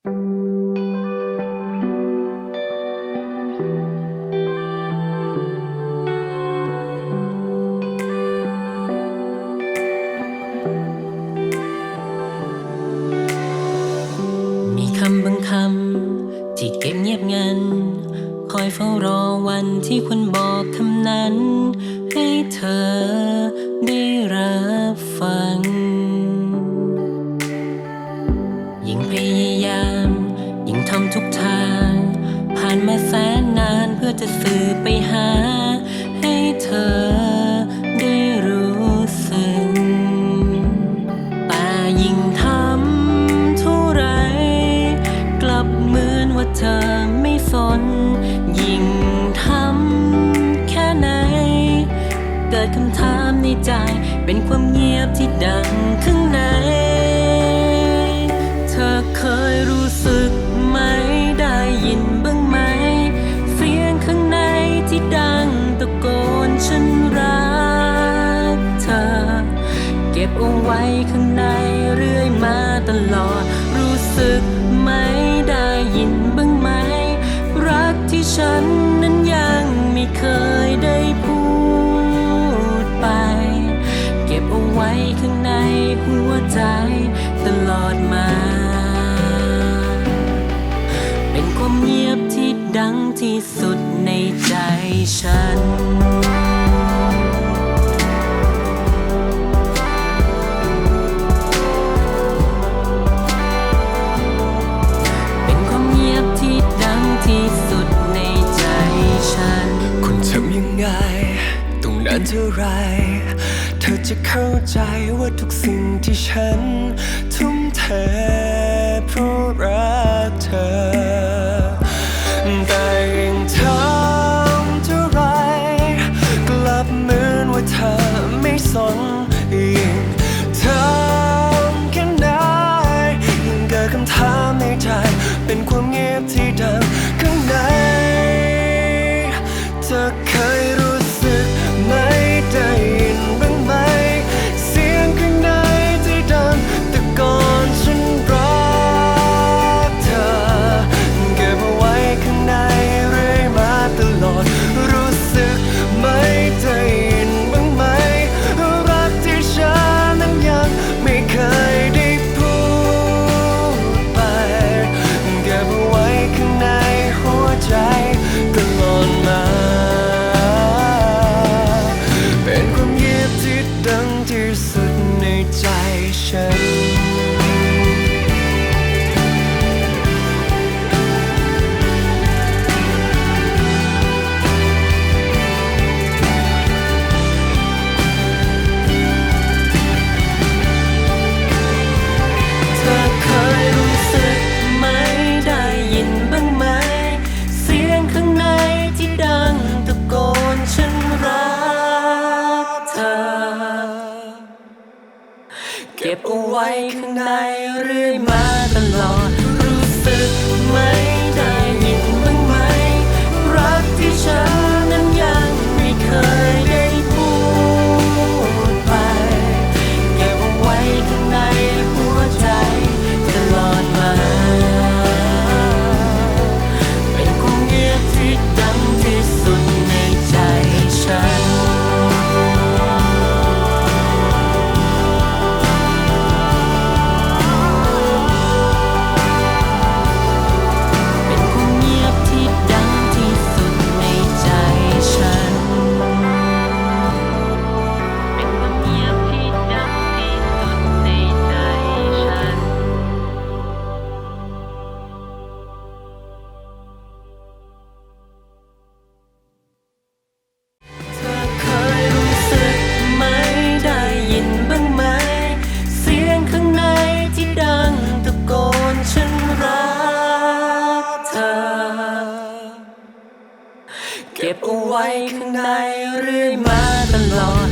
มีคำบางคำที่เก็บเงียบงัน คอยเฝ้ารอวันที่คุณบอกคำนั้น ให้เธอได้รับฟัง จะสื่อไปหา ให้เธอได้รู้สึกแต่ยิ่งทำเท่าไร กลับเหมือนว่าเธอไม่สน ยิ่งทำแค่ไหน เกิดคำถามในใจ เป็นความเงียบที่ดังขึ้น ก็บเอาไว้ข้างในเรื่อยมาตลอด รู้สึกไหมได้ยินบ้างไหม รักที่ฉันนั้นยังไม่เคยได้พูดไป เก็บเอาไว้ข้างในหัวใจตลอดมา เป็นความเงียบที่ดังที่สุดในใจฉันเป็น เท่าไร เธอจะเข้าใจว่าทุกสิ่งที่ฉัน ทุ่มเทเพราะรักเธอ แต่ยิ่งทำเท่าไร กลับเหมือนว่าเธอไม่สนยิ่งทำแค่ไหนยิ่งเกิดคำถามในใจ เป็นความเงียบที่ดังข้าง บเอาไว้ข้างในเรื่อยมาตลอดรู้สึกไหม and lost.